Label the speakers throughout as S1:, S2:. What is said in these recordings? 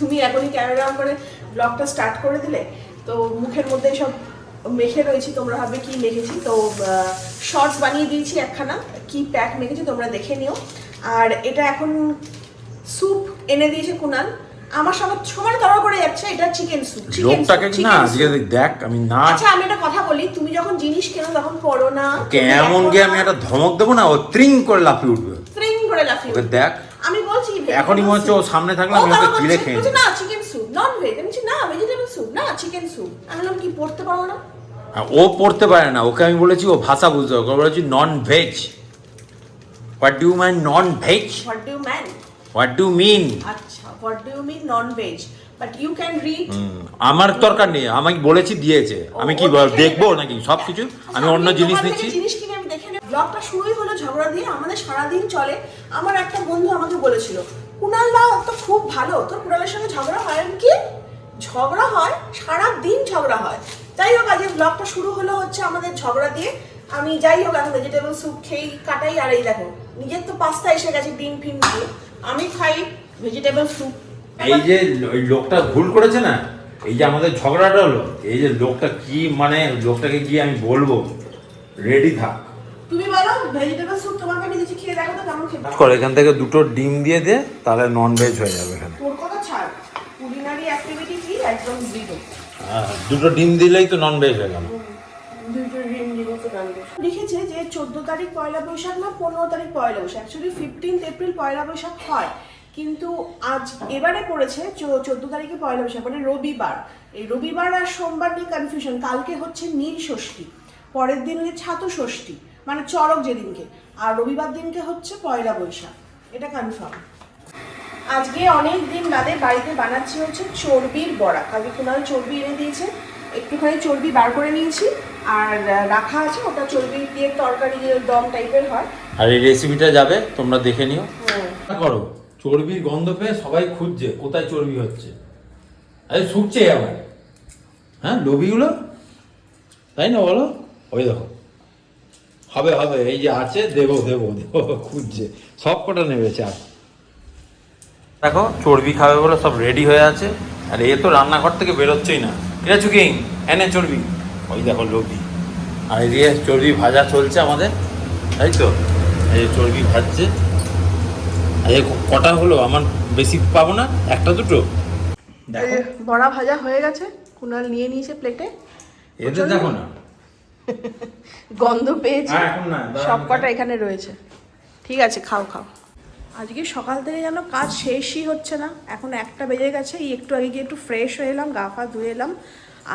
S1: তুমি এখনই camera on করে ব্লগটা স্টার্ট করে দিলে তো মুখের মধ্যে সব মেখে রয়েছি তোমরা ভাবে কি মেখেছি তো শর্টস বানিয়ে দিয়েছি একখানা কি প্যাক মেখেছি তোমরা দেখে নিও। আর এটা এখন স্যুপ এনে দিয়েছে কুনাল আমার সঙ্গে সমান তরল করে যাচ্ছে এটা চিকেন স্যুপ
S2: লোকটাকে না আজকে দেখ আমি না
S1: আচ্ছা আমি একটা কথা বলি তুমি যখন জিনিস কেনো তখন পড়ো না
S2: কেমন গিয়ে আমি একটা ধমক দেবো না ও ত্রিং করে লাফিয়ে উঠবে।
S1: ট্রিং করে লাফিয়ে
S2: দেখ।
S1: আমি বলছি
S2: এখনই মনে হচ্ছে ও সামনে থাকলে আমি ওকে চিড়ে খেয়ে নিই।
S1: না চিকেন স্যুপ নন ভেজ আমি বলছি না ভেজিটেবল স্যুপ না চিকেন স্যুপ আমি বললাম কি পড়তে পারো না?
S2: ও পড়তে পারে না ওকে আমি বলেছি ও ভাষা বুঝতে ওকে বলেছি non veg what do mean non veg
S1: what do man
S2: what do mean
S1: আচ্ছা what do mean non veg but you can read
S2: আমার দরকার নেই আমাকে বলেছি দিয়েছে। আমি কি দেখব নাকি সব কিছু আমি অন্য জিনিস নিচ্ছি।
S1: জিনিস কিনে আমি ব্লগটা শুরুই হলো ঝগড়া দিয়ে, আমাদের সারাদিন চলে। আমার একটা বন্ধু আমাকে বলেছিল, কুনাল দা তো খুব ভালো, তোর কুনালের সঙ্গে ঝগড়া হয় কি? ঝগড়া হয় সারা দিন ঝগড়া হয়। যাই হোক, আজকে ব্লগটা শুরু হলো হচ্ছে আমাদের ঝগড়া দিয়ে। আমি যাই হোক, এখন ভেজিটেবল স্যুপ খেয়েই কাটাই, আর এই দেখো, নিজের তো পাস্তা এসে গেছে ডিম ফিম দিয়ে। আমি খাই ভেজিটেবল স্যুপ
S2: এই যে ওই লোকটা ভুল করেছে না, এই যে আমাদের ঝগড়াটা হলো, এই যে লোকটা কি মানে লোকটাকে গিয়ে আমি বলব রেডি থাক।
S1: ভেজিটেবল স্যুপ দিচ্ছি খেয়ে দেখো তো কেমন খেতে।
S2: কর এখান থেকে দুটো ডিম দিয়ে দে তাহলে নন ভেজ হয়ে যাবে এখানে।
S1: তোর কথা ছাড়। কুলিনারি অ্যাক্টিভিটি কি? একদম জিরো
S2: হ্যাঁ, দুটো ডিম দিলেই তো নন ভেজ হয়ে গেল।
S1: লিখেছে যে চোদ্দ তারিখ পয়লা বৈশাখ না পনেরো তারিখ Poila Baishakh. Actually fifteenth April Poila Baishakh হয়। কিন্তু আজ এবারে পড়েছে চোদ্দ তারিখে পয়লা বৈশাখ মানে রবিবার। এই রবিবার আর সোমবার নিয়ে কনফিউশন কালকে হচ্ছে নীল ষষ্ঠী পরের দিন হচ্ছে ছাতু ষষ্ঠী। মানে চড়ক যেদিনকে আর রবিবার দিনকে হচ্ছে পয়লা বৈশাখ। এটা কনফার্ম আজকে অনেক দিন বাদে বাড়িতে বানাচ্ছি হচ্ছে চর্বির বড়া। কালকে কুনাল চর্বি এনে দিয়েছে। একটুখানি চর্বি বার করে নিয়েছি আর রাখা আছে। ওটা চর্বি দিয়ে তরকারি দিয়ে দম টাইপের হয়।
S2: আর এই রেসিপিটা যাবে তোমরা দেখে নিও। করো চর্বির গন্ধ পেয়ে সবাই খুঁজছে কোথায় চর্বি হচ্ছে। আরে শুকছে আবার। হ্যাঁ লোবিগুলো তাই না বলো? ওই দেখো। হবে হবে এই যে আছে দেবো দেবো দেবো খুঁজছে। সব কটা নেমেছে আর। দেখো চর্বি খাবে বলে সব রেডি হয়ে আছে আর এ তো রান্নাঘর থেকে বেরোচ্ছেই না। এটা চুকিং এনে চর্বি। ওই দেখো লোভি। আর এদিকে চর্বি ভাজা চলছে আমাদের তাই তো? এই যে চর্বি ভাজছে। আর এই কটা হলো? আমার বেশি পাবো না? একটা দুটো? দেখো।
S1: এই বড়া ভাজা হয়ে গেছে কুনাল নিয়ে নিয়েছে প্লেটে
S2: এদের দেখো না।
S1: গন্ধ পেয়েছি।
S2: হ্যাঁ, এখন না, দাঁড়াও,
S1: সব কটা এখানে রয়েছে। ঠিক আছে খাও খাও। আজকে সকাল থেকে যেন কাজ শেষই হচ্ছে না। এখন একটা বেজে গেছে এই একটু আগে গিয়ে একটু ফ্রেশ হয়ে এলাম গা ফা ধুয়ে এলাম।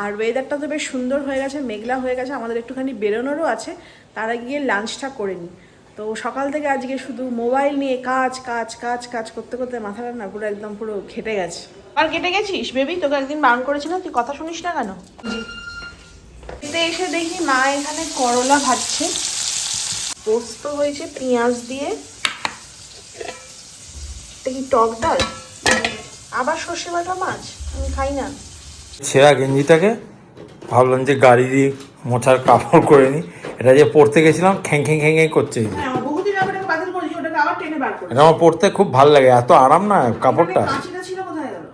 S1: আর ওয়েদারটা তো বেশ সুন্দর হয়ে গেছে মেঘলা হয়ে গেছে আমাদের একটুখানি বেরোনোরও আছে। তারা গিয়ে লাঞ্চটা করে নিই। তো সকাল থেকে আজকে শুধু মোবাইল নিয়ে কাজ কাজ কাজ কাজ করতে করতে মাথাটা না পুরো একদম পুরো ঘেটে গেছে। আর কেটে গেছিস? বেবি তোকে একদিন বারণ করেছিলাম তুই কথা শুনিস না কেন? জি এতে এসে দেখি মা এখানে করলা ভাজছে। পোস্ত হয়েছে পেঁয়াজ দিয়ে। কি টক ডাল? আবার সর্ষে বাটা মাছ? আমি খাই না।
S2: ছেঁড়া গেঞ্জিটাকে ভাবলাম যে গাড়ি দিয়ে মোছার কাপড় করে নিই এটা যে পড়তে গেছিলাম খ্যাং খ্যাং খ্যাং খ্যাং করছে।
S1: হ্যাঁ
S2: এটা আমার পড়তে খুব ভালো লাগে এত আরাম না কাপড়টা
S1: কাঁচিটা ছিল কোথায় গেল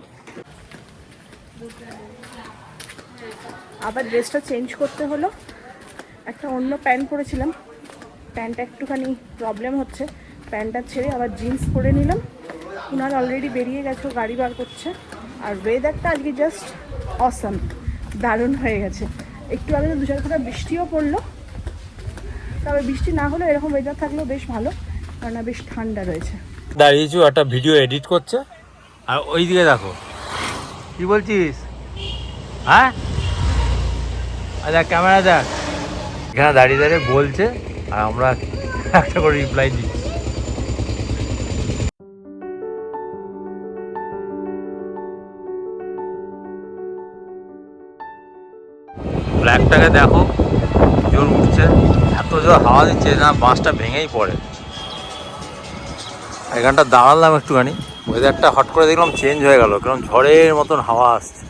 S1: আবার ড্রেসটা চেঞ্জ করতে হলো। একটা অন্য প্যান্ট পরেছিলাম। প্যান্টটা একটুখানি প্রবলেম হচ্ছে। প্যান্টটা ছেড়ে আবার জিন্স পরে নিলাম। ওনার অলরেডি বেরিয়ে গেছে ও গাড়ি বার করছে। আর ওয়েদারটা আজকে জাস্ট অসাম দারুণ হয়ে গেছে। একটু আগে তো দু চার ফোঁটা বৃষ্টিও পড়ল। তবে বৃষ্টি না হলেও এরকম ওয়েদার থাকলেও বেশ ভালো কারণ বেশ ঠান্ডা রয়েছে।
S2: দাঁড়িয়েছি একটা ভিডিও এডিট করছে। আর ওই দিকে দেখো। কি বলছিস? হ্যাঁ? আচ্ছা ক্যামেরা দেখ। এখানে দাঁড়িয়ে দাঁড়িয়ে বলছে, আর আমরা একটা করে রিপ্লাই দিচ্ছি। ব্ল্যাকটাকে দেখো, জোর উঠছে। এত জোর হাওয়া দিচ্ছে, না, বাঁশটা ভেঙেই পড়ে। এখানটা দাঁড়ালাম একটুখানি ওয়েদারটা হট করে দেখলাম চেঞ্জ হয়ে গেল, কারণ ঝড়ের মতন হাওয়া আসছে।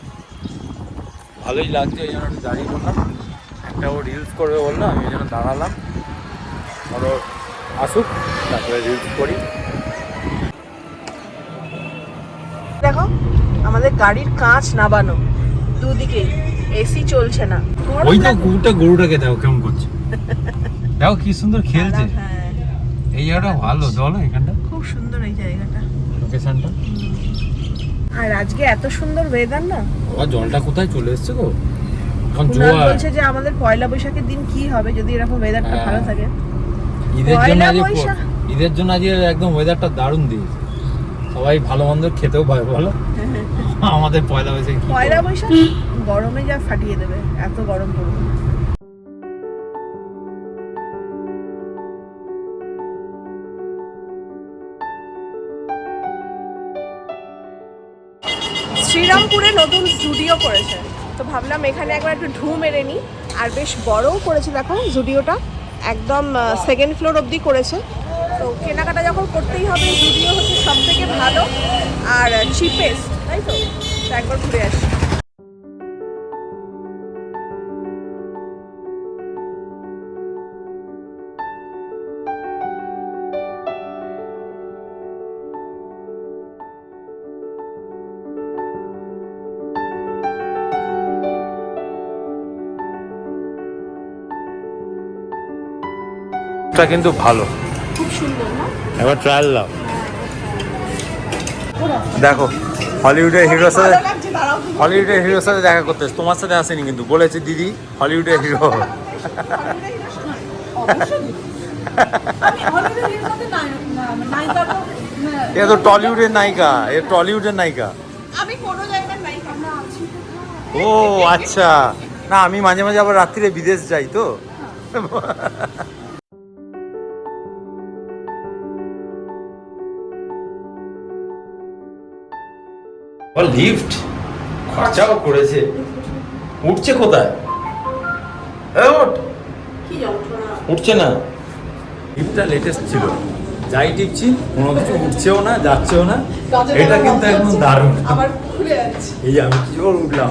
S2: ভালোই লাগছে ওই জন্য একটু দাঁড়িয়ে পড়লাম একটা ও রিলস করবে বলল আমি ওই জন্য দাঁড়ালাম। ধরো আসুক তারপরে রিলস করি।
S1: দেখো আমাদের গাড়ির কাঁচ নাবানো দুদিকে এসি চলছে না।
S2: ওই তো। গরুটা গরুটাকে দেখো কেমন করছে। দেখো কি সুন্দর খেলছে।
S1: হ্যাঁ।
S2: এই জায়গাটা ভালো চলো এখানটা।
S1: খুব সুন্দর এই জায়গাটা।
S2: লোকেশনটা
S1: আর আজকে এত সুন্দর ওয়েদার না?
S2: আর জলটা কোথায় চলে এসছে গো? এখন জোয়ার।
S1: বলছে যে আমাদের পয়লা বৈশাখের দিন কি হবে যদি এরকম ওয়েদারটা
S2: হ্যাঁ।
S1: ভালো থাকে।
S2: ঈদের জন্য আজকে ঈদের জন্য আজকে একদম ওয়েদারটা দারুণ দিয়েছে। সবাই ভালো মন্দ খেতেও পাবে ভালো আমাদের পয়লা বৈশাখে
S1: পয়লা বৈশাখ গরমে যা ফাটিয়ে দেবে এত গরম পড়বে। শ্রীরামপুরে নতুন স্টুডিও করেছে। তো ভাবলাম এখানে একবার একটু ঢু মেরে নিই। আর বেশ বড়ও করেছে দেখো জুডিওটা। একদম সেকেন্ড ফ্লোর অবধি করেছে। তো কেনাকাটা যখন করতেই হবে, জুডিও হচ্ছে সব থেকে ভালো। আর চিপেস্ট তাই তো একবার ঘুরে আসি।
S2: এটা কিন্তু ভালো।
S1: খুব সুন্দর না?
S2: এবার ট্রায়াল দাও। দেখো হলিউডের হিরোর সাথে। হলিউডের হিরোর সাথে দেখা করতে তোমার সাথে আসেনি কিন্তু বলেছে দিদি হলিউডের হিরো এ তো টলিউডের নায়িকা এ টলিউডের নায়িকা।
S1: আমি কোনো জায়গায় নাই আমরা আছি।
S2: ও আচ্ছা। না আমি মাঝে মাঝে আবার রাত্রিরে বিদেশ যাই তো। লিফট খরচাও করেছে। উঠছে কোথায়? ওঠ। উঠছে না। টিপটা লেটেস্ট ছিল। যাই টিপছি কোনো কিছু উঠছেও না যাচ্ছেও না। এটা কিন্তু একদম দারুণ।
S1: আবার খুলে যাচ্ছে।
S2: এই আমি কি জোর উঠলাম।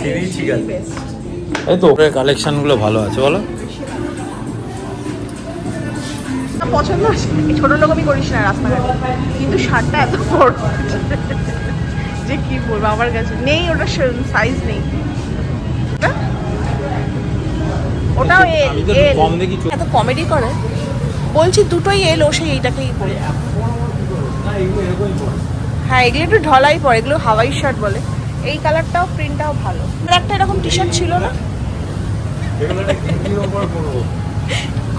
S2: সিঁড়ি ঠিক আছে। এই তো কালেকশনগুলো ভালো আছে বলো।
S1: পছন্দ আছে ছোট লোক আমি করিস না রাস্তাঘাটে। কিন্তু শার্টটা এত বড়। যে কি বলব আমার কাছে নেই ওটা সাইজ নেই। ওটা? ওটাও এল এত কমেডি করে। বলছি দুটোই এল ও সেই এইটাকেই পরে। হ্যাঁ এগুলো একটু ঢলাই পড়ে এগুলো হাওয়াই শার্ট বলে। এই কালারটাও প্রিন্টটাও ভালো। একটা এরকম টি শার্ট ছিল না?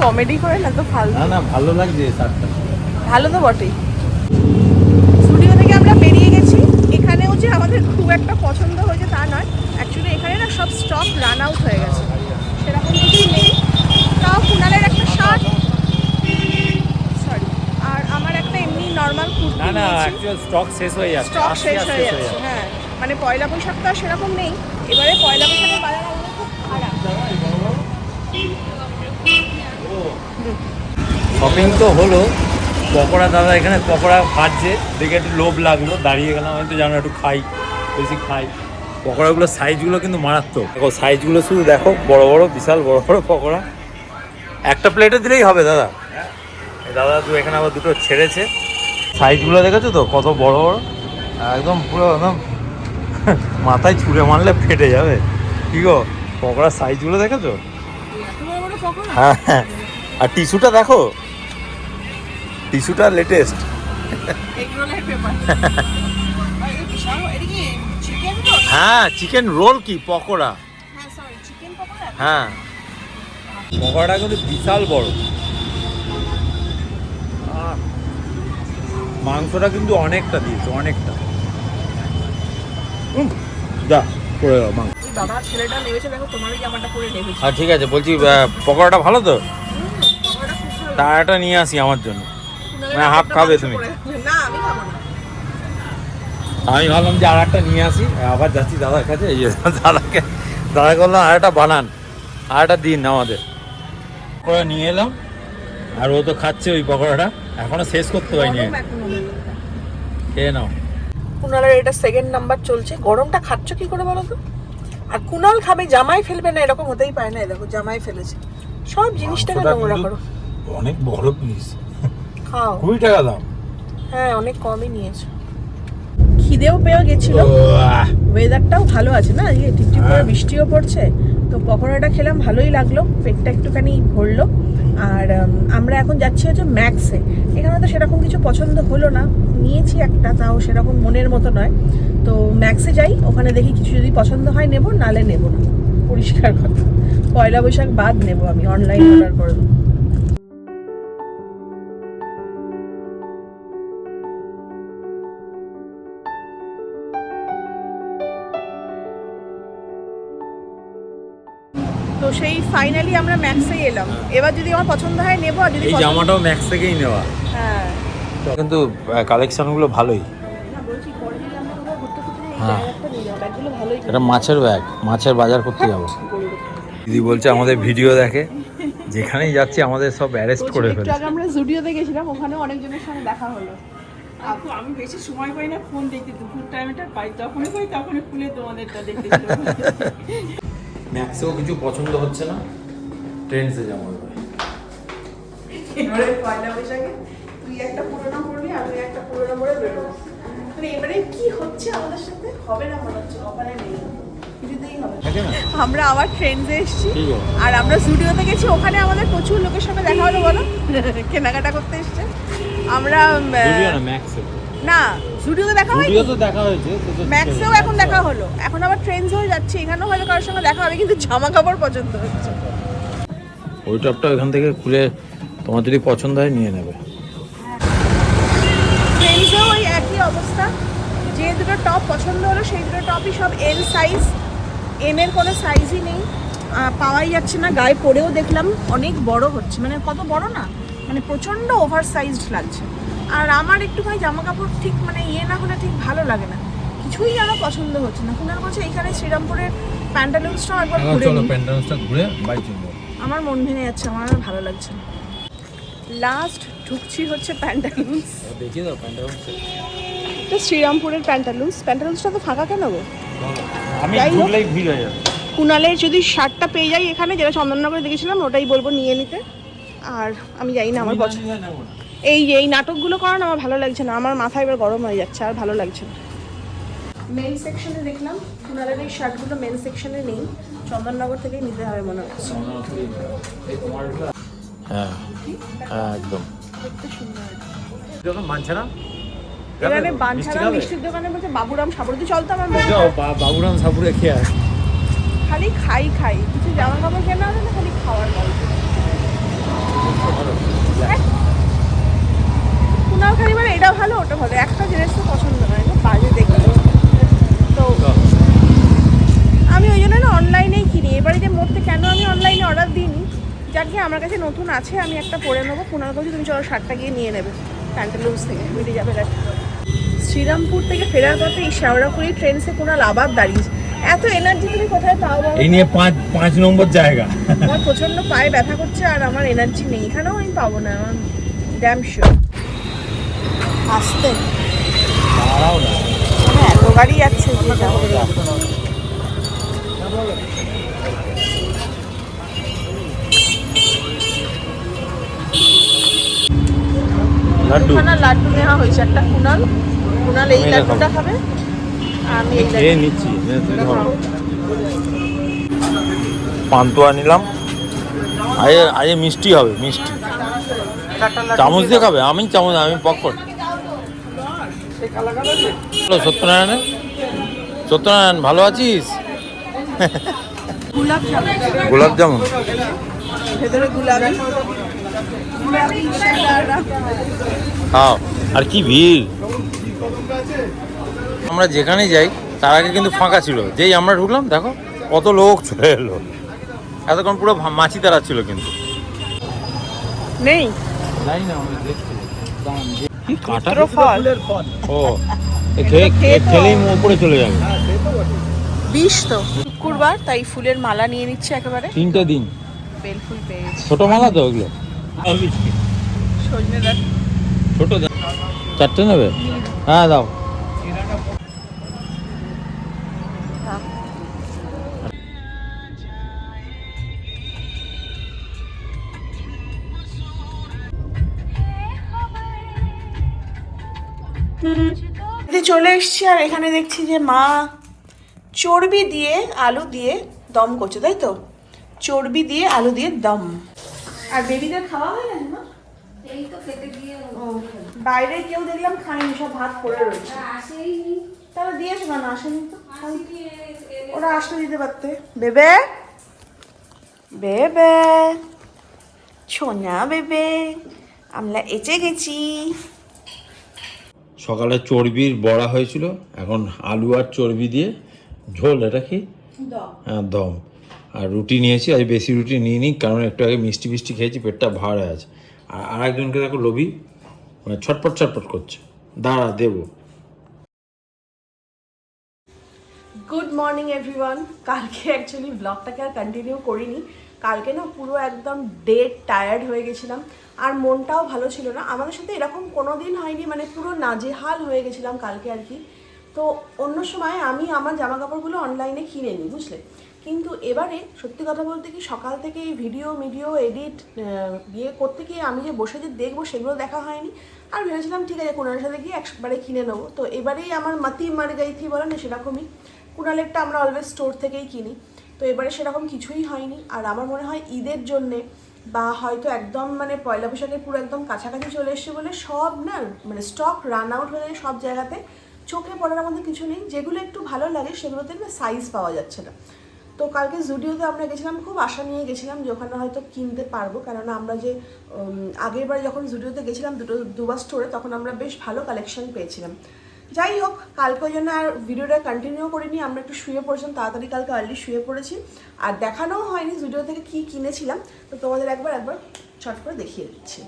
S1: কমেডি করে না তো ভালো
S2: না না ভালো লাগছে শার্টটা।
S1: ভালো তো বটেই। স্টুডিও থেকে আমরা বেরিয়ে গেছি। এখানেও যে আমাদের খুব একটা পছন্দ হয়েছে তা নয়। অ্যাকচুয়ালি এখানে না সব স্টক রান আউট হয়ে গেছে। সেরকম কিছুই নেই। তাও কুনালের একটা শার্ট। সরি আর আমার একটা এমনি নর্মাল কুর্তি
S2: না না অ্যাকচুয়াল স্টক শেষ হয়ে যাচ্ছে।
S1: স্টক শেষ হয়ে যাচ্ছে হ্যাঁ মানে পয়লা বৈশাখ তো আর সেরকম নেই। এবারে পয়লা বৈশাখের বাজার আমাদের খুব খারাপ
S2: শপিং তো হলো পকোড়া দাদা এখানে পকোড়া ভাজছে দেখে একটু লোভ লাগল দাঁড়িয়ে গেলাম আমি তো জানো একটু খাই বেশি খাই। পকোড়াগুলো সাইজগুলো কিন্তু মারাত্মক। দেখো সাইজগুলো শুধু দেখো বড় বড় বিশাল বড় বড় পকোড়া। একটা প্লেটে দিলেই হবে দাদা। দাদা তো এখানে আবার দুটো ছেড়েছে। সাইজগুলো দেখেছ তো কত বড় বড়? একদম পুরো একদম মাথায় ছুঁড়ে মারলে ফেটে যাবে। কি গো পকোড়ার সাইজগুলো দেখেছ? হ্যাঁ হ্যাঁ। আর টিস্যুটা দেখো। টিস্যুটা লেটেস্ট হ্যাঁ চিকেন রোল কি? পকোড়া।
S1: হ্যাঁ পকোড়া?
S2: হ্যাঁ। পকোড়াটা কিন্তু বিশাল বড়। মাংসটা কিন্তু অনেকটা দিয়েছে অনেকটা। উম, যা যাও মাংস। আর ঠিক আছে বলছি পকোড়াটা ভালো তো?
S1: পকোড়াটা খুব
S2: নিয়ে আসি আমার জন্য। মানে হাফ খাবে তুমি?
S1: না আমি খাব না।
S2: আমি ভাবলাম যে আর একটা নিয়ে আসি। আবার যাচ্ছি দাদার কাছে। এই দাদাকে দাদা বললাম আর একটা বানান। আর একটা দিন আমাদের। পকোড়া নিয়ে এলাম। আর ও তো খাচ্ছে ওই পকোড়াটা। এখনও শেষ করতে পারিনি। খেয়ে নাও।
S1: কুনালের এটা সেকেন্ড নাম্বার চলছে। গরমটা খাচ্ছ কি করে বলো তো? আর কুনাল খাবে জামাই ফেলবে না এরকম হতেই পারে না। দেখো জামাই ফেলেছে। সব জিনিসটাকে নোংরা করো।
S2: অনেক বড় পিস
S1: খাও।
S2: কুড়ি টাকা দাম।
S1: হ্যাঁ অনেক কমই নিয়েছো। খিদেও পেয়ে গেছিল। ওয়েদারটাও ভালো আছে না? আজকে টিপটিপ করে
S2: হ্যাঁ।
S1: বৃষ্টিও পড়ছে। তো পকোড়াটা খেলাম ভালোই লাগল। পেটটা একটুখানি ভরলো। আর আমরা এখন যাচ্ছি হচ্ছে ম্যাক্সে। এখানে তো সেরকম কিছু পছন্দ হলো না। নিয়েছি একটা তাও সেরকম মনের মতো নয়। তো ম্যাক্সে যাই ওখানে দেখি কিছু যদি পছন্দ হয় নেব নালে নেব না। পরিষ্কার কথা। পয়লা বৈশাখ বাদ নেব আমি অনলাইন অর্ডার করে দেবো সেই ফাইনালি আমরা ম্যাক্সে এলাম। এবার যদি আমার পছন্দ হয় নেব আর যদি
S2: এই জামাটাও ম্যাক্স থেকেই নেওয়া।
S1: হ্যাঁ।
S2: কিন্তু কালেকশনগুলো ভালোই। হ্যাঁ। এটা মাছের ব্যাগ মাছের বাজার করতে যাব। দিদি বলছে আমাদের ভিডিও দেখে যেখানেই যাচ্ছি আমাদের সব অ্যারেস্ট করে
S1: একটু আমরা জুডিওতে গেছিলাম ওখানে অনেকজনের সঙ্গে দেখা হলো।
S3: আমি বেশি সময় পাই না ফোন দেখতে দুপুর টাইমটা পাই যখনই পাই তখনই খুলে তোমাদেরটা দেখতে।
S2: ম্যাক্সেও কিছু পছন্দ হচ্ছে না ট্রেন্ডসে যাব এবার।
S1: এবারে পয়লা বৈশাখে তুই একটা পুরোনো পড়বি আমি একটা পুরোনো পড়ে বেরোবো। মানে এবারে কি হচ্ছে আমাদের সাথে? হবে না মনে হচ্ছে ওখানে নেই। আমরা আবার ট্রেন্ডে এসেছি। আর আমরা স্টুডিওতে গেছি ওখানে আমাদের প্রচুর লোকের সঙ্গে দেখা হলো বলো? কেনাকাটা করতে এসছে। আমরা
S2: ম্যাক্সে
S1: না স্টুডিওতে দেখা হয়নি?
S2: যদিও তো দেখা হয়েছে
S1: ম্যাক্সেও এখন দেখা হলো। এখন আবার ট্রেন্স হয়ে যাচ্ছে এখানেও হয়তো কারোর সঙ্গে দেখা হবে কিন্তু জামা কাপড় পছন্দ হচ্ছে।
S2: ওই টপটা ওখান থেকে খুলে তোমার যদি পছন্দ হয় নিয়ে নেবে।
S1: ট্রেন্সেও ওই একই অবস্থা। যে দুটো টপ পছন্দ হলো সেই দুটো টপই সব এল সাইজ এম এর কোনো সাইজই নেই। পাওয়াই যাচ্ছে না। গায়ে পরেও দেখলাম অনেক বড় হচ্ছে। মানে কত বড় না? মানে প্রচণ্ড ওভার সাইজড লাগছে। আর আমার একটুখানি জামা কাপড় ঠিক মানে ইয়ে না হলে ঠিক ভালো লাগে না। কিছুই আমার পছন্দ হচ্ছে না। কুনার বলছে এখানে শ্রীরামপুরের প্যান্টালুন্সটাও একবার ঘুরে নিই।
S2: প্যান্টালুন্সটা ঘুরে বাড়ি চলবো
S1: আমার মন ভেঙে যাচ্ছে আমার আর ভালো লাগছে না। লাস্ট ঢুকছি হচ্ছে প্যান্টালুন্স।
S2: দেখিয়ে দাও প্যান্টালুন্স
S1: এটা শ্রীরামপুরের প্যান্টালুন্স। প্যান্টালুন্সটা তো ফাঁকা কেন গো?
S2: আমি
S1: যাই হোক।
S2: ঢুকলেই ভিড় হয়ে যাবে।
S1: কুনালের যদি শার্টটা পেয়ে যাই এখানে যেটা চন্দননগরে দেখেছিলাম ওটাই বলব নিয়ে নিতে। আর আমি যাই না আমার পছন্দ। এই এই নাটকগুলো করানো আমার ভালো লাগছে না। আমার মাথা এবার গরম হয়ে যাচ্ছে আর ভালো লাগছে না। মেন সেকশনে দেখলাম কুনালের এই শার্টগুলো মেন সেকশনে নেই। চন্দননগর থেকেই নিতে হবে মনে হচ্ছে
S2: হ্যাঁ হ্যাঁ একদম। মানছে না?
S1: এখানে
S2: মিষ্টি
S1: মিষ্টির দোকানে বলছে বাবুরাম সাবরদি চলতো আমার মনে
S2: যাও বাবুরাম সাপুরে খেয়ে আয়।
S1: খালি খাই খাই। কিছু জামা কাপড় কেনা হবে না খালি খাওয়ার গল্প। কুনাল খালি মানে এটা ভালো ওটা ভালো। একটা জিনিস তো পছন্দ নয় খুব বাজে দেখতে। তো আমি ওই জন্য না অনলাইনেই কিনি। এবারে যে মরতে কেন আমি অনলাইনে অর্ডার দিইনি? যাকে আমার কাছে নতুন আছে আমি একটা পরে নেব। কুনাল কাছে তুমি চলো শার্টটা গিয়ে নিয়ে নেবে। প্যান্টালুন্স থেকে মিটে যাবে শ্রীরামপুর থেকে ফেরার পথে এই শেওড়াপুরি ট্রেনসে কুনাল আবার দাঁড়িয়েছে এত এনার্জি তুমি কোথায় পাও
S2: এই নিয়ে পাঁচ পাঁচ নম্বর জায়গা।
S1: আমার প্রচণ্ড পায়ে ব্যথা করছে আর আমার এনার্জি নেই। এখানেও আমি পাবো না আমার ড্যাম শিওর আসতে?
S2: না।
S1: হ্যাঁ এত গাড়ি যাচ্ছে যে
S2: লাড্ডু।
S1: নেওয়া হয়েছে একটা কুনাল। কুনাল এই
S2: আমি এটা
S1: লাড্ডুটা
S2: খাবে
S1: আমি এই
S2: খেয়ে নিচ্ছি। পান্তুয়া নিলাম। আরে আরে মিষ্টি হবে মিষ্টি। চামচ দিয়ে খাবে আমি চামচ আমি পকর হ্যালো সত্যনারায়ণ সত্যনারায়ণ ভালো আছিস?
S1: গোলাপ
S2: জামুন। খাও। আর কি ভিড়? আমরা যেখানে যাই তার আগে কিন্তু ফাঁকা ছিল। যেই আমরা ঢুকলাম দেখো কত লোক চলে এলো। এতক্ষণ পুরো মাছি তারা ছিল কিন্তু।
S1: নেই।
S2: জানি না আমি দেখছি কি কাটা
S1: পুত্র ফল।
S2: ও এ খেয়ে
S1: খেয়ে
S2: খেলেই উপরে চলে যাবে।
S1: বিষ তো। শুক্রবার তাই ফুলের মালা নিয়ে নিচ্ছে একেবারে।
S2: তিনটে দিন।
S1: বেল ফুল
S2: ছোট মালা তো ওগুলো।
S1: সজনে
S2: ছোট চারটে নেবে? হ্যাঁ দাও।
S1: এসেছি আর এখানে দেখছি যে মা চর্বি দিয়ে আলু দিয়ে দম করছে তাই তো? চর্বি দিয়ে আলু দিয়ে দম। আর বেবিদের খাওয়া হয় না মা?
S4: এই তো খেতে দিয়ে
S1: ও, বাইরে কেউ দেখলাম খায়নি সব ভাত পড়ে রয়েছে।
S4: আসেইনি।
S1: তারা দিয়েছে কেন? আসেনি তো? ওরা আসলে দিতে পারতে। বেবে? বেবে? ছোনা বেবে আমরা এসে গেছি।
S2: সকালে চর্বির বড়া হয়েছিল এখন আলু আর চর্বি দিয়ে ঝোল এটা কি? হ্যাঁ দম। আর রুটি নিয়েছি আজ বেশি রুটি নিয়ে নিই কারণ একটু আগে মিষ্টি মিষ্টি খেয়েছি পেটটা ভার আছে। আর আরেকজনকে দেখো লোভি মানে ছটপট ছটপট করছে। দাঁড়া দেবো।
S1: গুড মর্নিং এভরিওয়ান কালকে অ্যাকচুয়ালি ব্লগটাকে আর কন্টিনিউ করিনি। কালকে না পুরো একদম ডেড টায়ার্ড হয়ে গেছিলাম। আর মনটাও ভালো ছিল না। আমাদের সাথে এরকম কোনো দিন হয়নি মানে পুরো নাজেহাল হয়ে গেছিলাম কালকে আর কি। তো অন্য সময় আমি আমার জামা কাপড়গুলো অনলাইনে কিনে নিই বুঝলে? কিন্তু এবারে সত্যি কথা বলতে কি সকাল থেকে ভিডিও মিডিও এডিট বিয়ে করতে গিয়ে আমি যে বসে যে দেখব সেগুলো দেখা হয়নি। আর ভেবেছিলাম ঠিক আছে কোনার সাথে গিয়ে একবারে কিনে নেব। তো এবারেই আমার মাতি মার গাইথি বলে না সেরকমই। কুণালেরটা আমরা অলওয়েজ স্টোর থেকেই কিনি। তো এবারে সেরকম কিছুই হয়নি। আর আমার মনে হয় ঈদের জন্যে বা হয়তো একদম মানে পয়লা বৈশাখের পুরো একদম কাছাকাছি চলে এসছে বলে সব না মানে স্টক রান আউট হয়ে যায় সব জায়গাতে, চোখে পড়ার মধ্যে কিছু নেই। যেগুলো একটু ভালো লাগে সেগুলোতে না সাইজ পাওয়া যাচ্ছে না। তো কালকে জুডিওতে আমরা গেছিলাম, খুব আশা নিয়ে গেছিলাম যে ওখানে হয়তো কিনতে পারব। কেননা আমরা যে আগের বার যখন জুডিওতে গেছিলাম দুটো, দুবার স্টোরে তখন আমরা বেশ ভালো কালেকশন পেয়েছিলাম। যাই হোক কালকে ওই জন্য আর ভিডিওটা কন্টিনিউ করিনি, আমরা একটু শুয়ে পড়েছিলাম, তাড়াতাড়ি কালকে আর্লি শুয়ে পড়েছি। আর দেখানোও হয়নি ভিডিও থেকে কি কিনেছিলাম, তো তোমাদের একবার একবার ছট করে দেখিয়ে দিচ্ছি।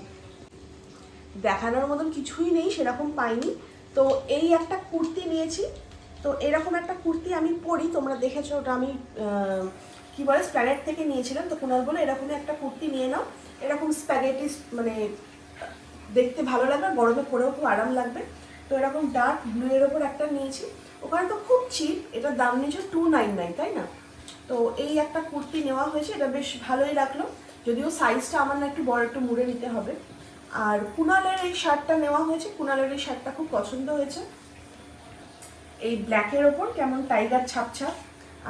S1: দেখানোর মতন কিছুই নেই, সেরকম পাইনি। তো এই একটা কুর্তি নিয়েছি, তো এরকম একটা কুর্তি আমি পরি, তোমরা দেখেছ, ওটা আমি কি বলে স্প্ল্যানেট থেকে নিয়েছিলাম, তো কুনাল বলে এরকমই একটা কুর্তি নিয়ে নাও। এরকম স্প্যাগেটি মানে দেখতে ভালো লাগবে গরমে পরেও খুব আরাম লাগবে। তো এরকম ডার্ক ব্লু এর ওপর একটা নিয়েছি। ওখানে তো খুব চিপ এটার দাম নিয়েছে টু নাইন নাইন তাই না? তো এই একটা কুর্তি নেওয়া হয়েছে এটা বেশ ভালোই লাগল। যদিও সাইজটা আমার না একটু বড় একটু মুড়ে নিতে হবে। আর কুনালের এই শার্টটা নেওয়া হয়েছে কুনালের এই শার্টটা খুব পছন্দ হয়েছে। এই ব্ল্যাকের ওপর কেমন টাইগার ছাপ ছাপ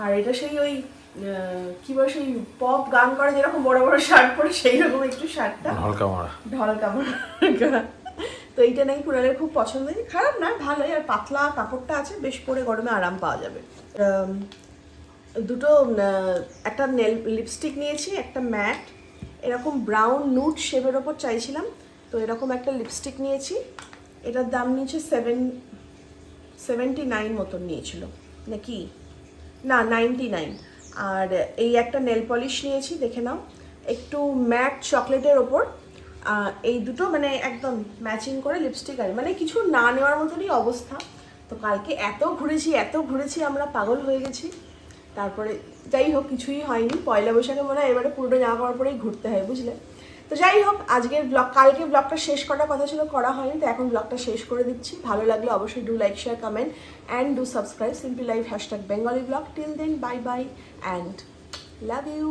S1: আর এটা সেই ওই কি বলে সেই পপ গান করে যেরকম বড় বড় শার্ট পরে সেই রকম একটু শার্টটা
S2: হালকা মারা
S1: তো এইটা নাকি কুড়ালের খুব পছন্দ। খারাপ না ভালোই। আর পাতলা কাপড়টা আছে, বেশ পরে গরমে আরাম পাওয়া যাবে। দুটো একটা নেল লিপস্টিক নিয়েছি, একটা ম্যাট এরকম ব্রাউন নুট শেপের ওপর চাইছিলাম, তো এরকম একটা লিপস্টিক নিয়েছি। এটার দাম নিয়েছে সেভেন সেভেন্টি নাইন মতন নিয়েছিল। নাকি? না নাইনটি নাইন আর এই একটা নেল পলিশ নিয়েছি, দেখে নাও। একটু ম্যাট চকলেটের ওপর। এই দুটো মানে একদম ম্যাচিং করে লিপস্টিক আর মানে কিছু না নেওয়ার মতনই অবস্থা। তো কালকে এত ঘুরেছি এত ঘুরেছি, আমরা পাগল হয়ে গেছি। তারপরে যাই হোক, কিছুই হয়নি। পয়লা বৈশাখে মনে হয় এবারে পুরোটা জামা কাপড় পরেই ঘুরতে হয়, বুঝলে? তো যাই হোক, আজকের ব্লগ কালকে ব্লগটা শেষ করার কথা ছিল, করা হয়নি। তো এখন ব্লগটা শেষ করে দিচ্ছি। ভালো লাগলে অবশ্যই do like share comment and do subscribe simply live hashtag Bengali blog till then bye bye and love you